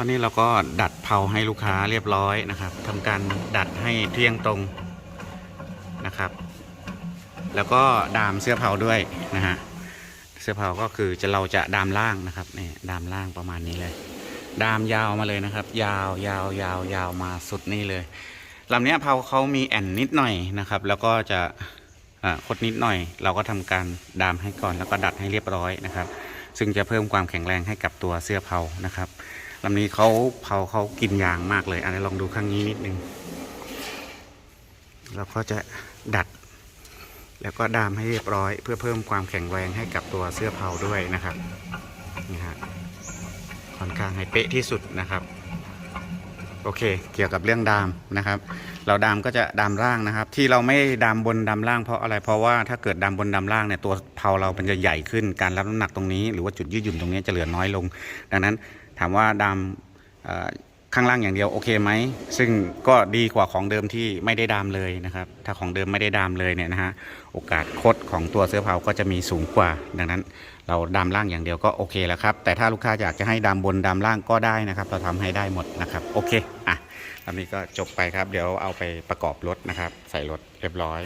ตอนนี้เราก็ดัดเผาให้ลูกค้าเรียบร้อยนะครับทำการดัดให้เที่ยงตรงนะครับ แล้วก็ดามเสื้อเผาด้วยนะฮะเสื้อเผาก็คือจะเราจะดามล่างนะครับนี่ดามล่างประมาณนี้เลย ดามยาวมาเลยนะครับ ยาวยาวยาวยาวมาสุดนี่เลยลำเนี้ยเผาเขามีแอนนิดหน่อยนะครับ แล้วก็จะคดนิดหน่อย เราก็ทำการดามให้ก่อนแล้วก็ดัดให้เรียบร้อยนะครับ ซึ่งจะเพิ่มความแข็งแรงให้กับตัวเสื้อเผานะครับ ลำนี้เขาเผาเขากินยางมากเลย อันนี้ลองดูข้างนี้นิดนึงเราก็จะดัด แล้วก็ดามให้เรียบร้อย เพื่อเพิ่มความแข็งแรงให้กับตัวเสื้อเผาด้วยนะครับนี่ฮะค่อนข้างให้เป๊ะที่สุดนะครับ โอเค เกี่ยวกับเรื่องดามนะครับ เราดามก็จะดามล่างนะครับ ที่เราไม่ดามบนดามล่างเพราะอะไร เพราะว่าถ้าเกิดดามบนดามล่างเนี่ยตัวเพาเราเป็นจะใหญ่ขึ้น การรับน้ำหนักตรงนี้ หรือว่าจุดยืดหยุ่นตรงนี้จะเหลือน้อยลง ดังนั้นถามว่าดาม ข้างล่างอย่างเดียวโอเคไหม ซึ่งก็ดีกว่าของเดิมที่ไม่ได้ดามเลยนะครับ ถ้าของเดิมไม่ได้ดามเลยเนี่ยนะฮะโอกาสคดของตัวเสื้อเผาก็จะมีสูงกว่า ดังนั้น เราดามล่างอย่างเดียวก็โอเคแล้วครับ แต่ถ้าลูกค้าอยากจะให้ดามบนดามล่างก็ได้นะครับ เราทำให้ได้หมดนะครับโอเคอะตอนนี้ก็จบไปครับ เดี๋ยวเอาไปประกอบรถนะครับ ใส่รถเรียบร้อย